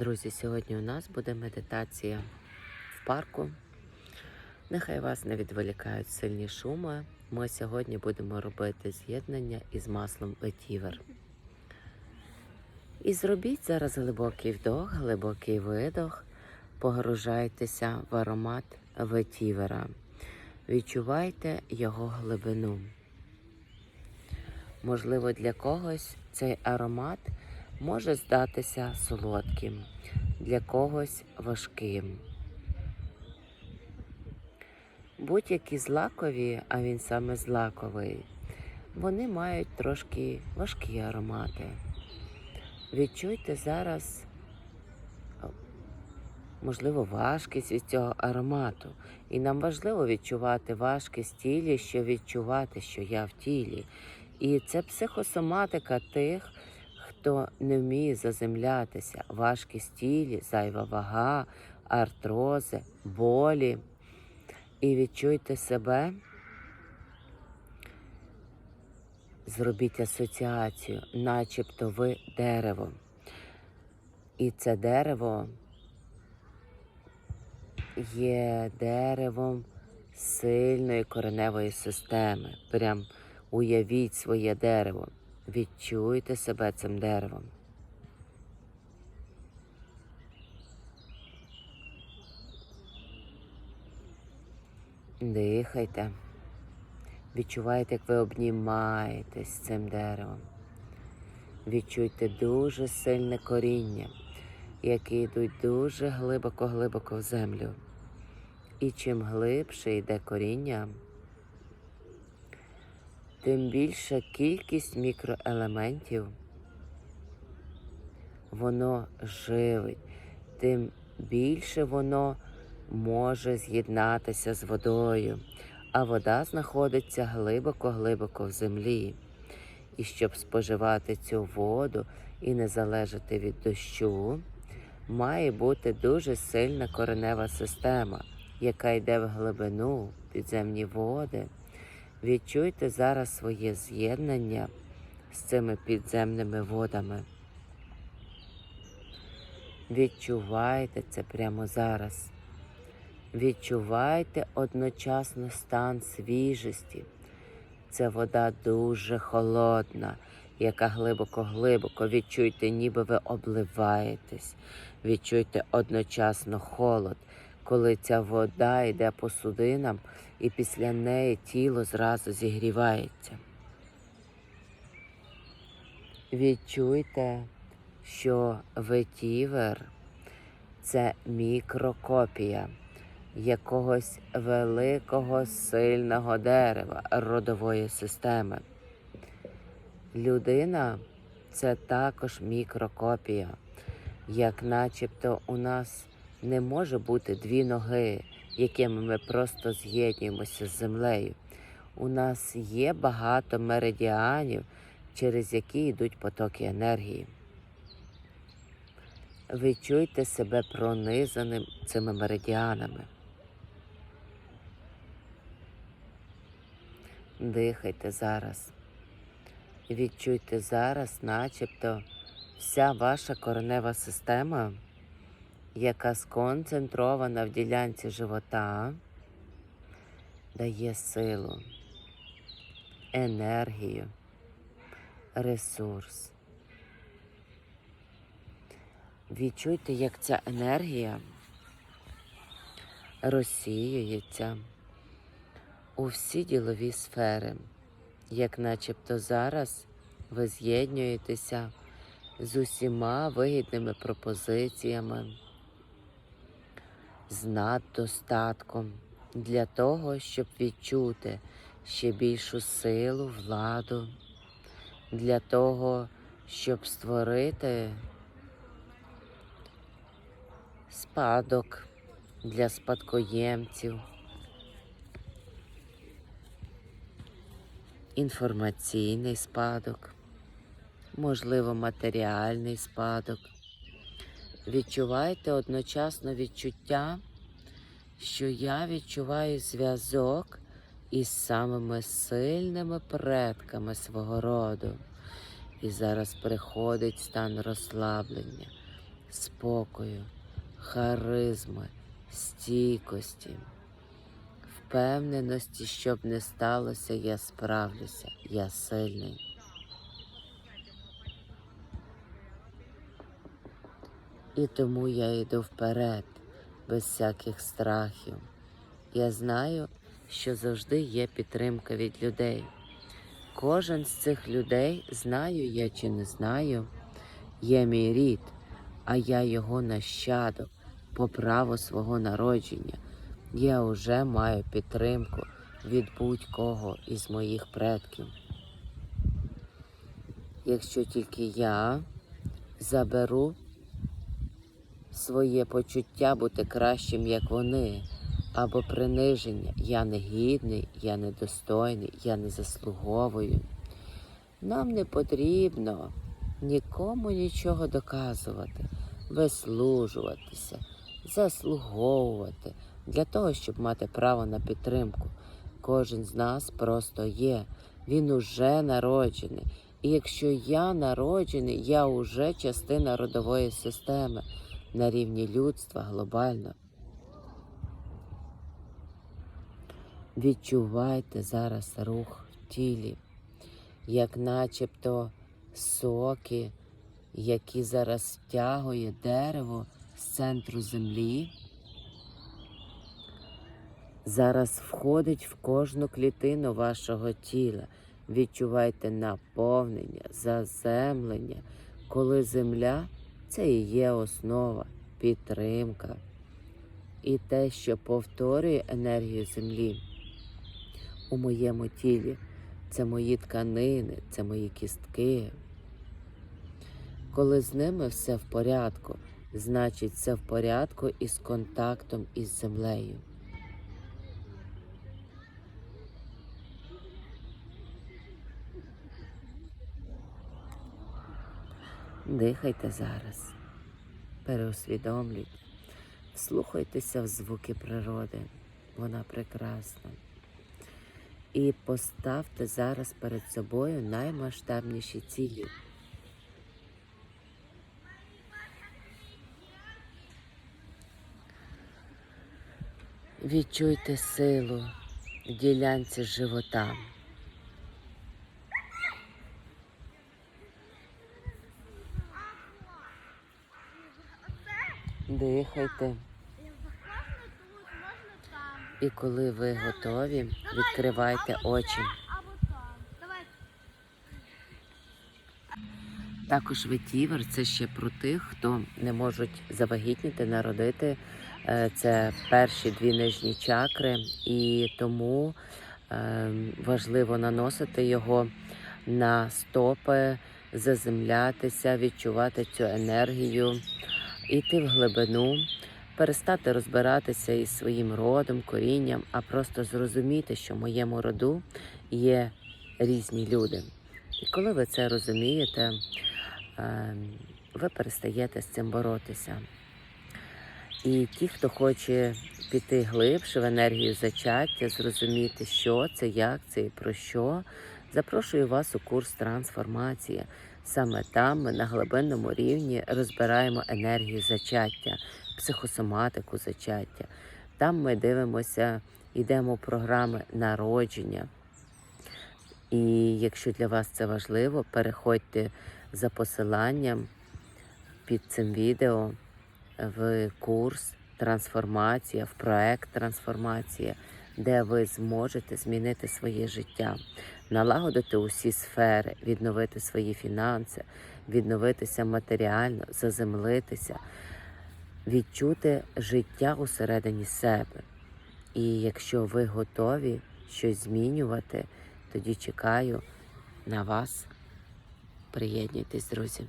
Друзі, сьогодні у нас буде медитація в парку. Нехай вас не відволікають сильні шуми. Ми сьогодні будемо робити з'єднання із маслом ветівер. І зробіть зараз глибокий вдох, глибокий видох. Погружайтеся в аромат ветівера. Відчувайте його глибину. Можливо, для когось цей аромат може здатися солодким, для когось важким. Будь-які злакові, а він саме злаковий, вони мають трошки важкі аромати. Відчуйте зараз, можливо, важкість від цього аромату. І нам важливо відчувати важкість тілі, що відчувати, що я в тілі. І це психосоматика тих, хто не вміє заземлятися, важкість в тілі, зайва вага, артрози, болі. І відчуйте себе, зробіть асоціацію, начебто ви дерево. І це дерево є деревом сильної кореневої системи. Прям уявіть своє дерево. Відчуйте себе цим деревом. Дихайте. Відчувайте, як ви обнімаєтесь цим деревом. Відчуйте дуже сильне коріння, які йдуть дуже глибоко-глибоко в землю. І чим глибше йде коріння, тим більша кількість мікроелементів воно живить, тим більше воно може з'єднатися з водою, а вода знаходиться глибоко-глибоко в землі. І щоб споживати цю воду і не залежати від дощу, має бути дуже сильна коренева система, яка йде в глибину, підземні води. Відчуйте зараз своє з'єднання з цими підземними водами. Відчувайте це прямо зараз. Відчувайте одночасно стан свіжості. Це вода дуже холодна, яка глибоко-глибоко. Відчуйте, ніби ви обливаєтесь. Відчуйте одночасно холод, коли ця вода йде по судинам, і після неї тіло зразу зігрівається. Відчуйте, що ветівер це мікрокопія якогось великого сильного дерева родової системи. Людина це також мікрокопія, як начебто у нас не може бути дві ноги, якими ми просто з'єднуємося з землею. У нас є багато меридіанів, через які йдуть потоки енергії. Відчуйте себе пронизаним цими меридіанами. Дихайте зараз. Відчуйте зараз, начебто, вся ваша коренева система, яка сконцентрована в ділянці живота, дає силу, енергію, ресурс. Відчуйте, як ця енергія розсіюється у всі ділові сфери, як начебто зараз ви з'єднуєтеся з усіма вигідними пропозиціями, з наддостатком для того, щоб відчути ще більшу силу, владу, для того, щоб створити спадок для спадкоємців. інформаційний спадок, можливо, матеріальний спадок. Відчувайте одночасно відчуття, що я відчуваю зв'язок із самими сильними предками свого роду. І зараз приходить стан розслаблення, спокою, харизми, стійкості, впевненості, щоб не сталося, я справлюся, я сильний. І тому я йду вперед, без всяких страхів. Я знаю, що завжди є підтримка від людей. Кожен з цих людей, знаю я чи не знаю, є мій рід, а я його нащадок по праву свого народження. Я вже маю підтримку від будь-кого із моїх предків. Якщо тільки я заберу своє почуття бути кращим, як вони, або приниження. Я не гідний, я недостойний, я не заслуговую. Нам не потрібно нікому нічого доказувати, вислужуватися, заслуговувати для того, щоб мати право на підтримку. Кожен з нас просто є. Він уже народжений. І якщо я народжений, я вже частина родової системи на рівні людства глобально. Відчувайте зараз рух в тілі, як начебто соки, які зараз втягує дерево з центру землі. Зараз входить в кожну клітину вашого тіла. Відчувайте наповнення, заземлення, коли земля це і є основа, підтримка. І те, що повторює енергію землі у моєму тілі, це мої тканини, це мої кістки. Коли з ними все в порядку, значить все в порядку із контактом із землею. Дихайте зараз, переусвідомлюйте, вслухайтеся в звуки природи, вона прекрасна. І поставте зараз перед собою наймасштабніші цілі. Відчуйте силу в ділянці живота. Дихайте. І коли ви готові, відкривайте очі. Також ветівер це ще про тих, хто не можуть завагітніти, народити. Е, Це перші дві нижні чакри, і тому е, важливо наносити його на стопи, заземлятися, відчувати цю енергію, йти в глибину, перестати розбиратися із своїм родом, корінням, а просто зрозуміти, що в моєму роду є різні люди. І коли ви це розумієте, е, ви перестаєте з цим боротися. І ті, хто хоче піти глибше в енергію зачаття, зрозуміти, що це, як це і про що, запрошую вас у курс трансформація. Саме там ми на глибинному рівні розбираємо енергію зачаття, психосоматику зачаття. Там ми дивимося, йдемо програми народження. І якщо для вас це важливо, переходьте за посиланням під цим відео в курс трансформація, в проект трансформація, де ви зможете змінити своє життя, налагодити усі сфери, відновити свої фінанси, відновитися матеріально, заземлитися, відчути життя усередині себе. І якщо ви готові щось змінювати, тоді чекаю на вас. Приєднуйтесь, друзі.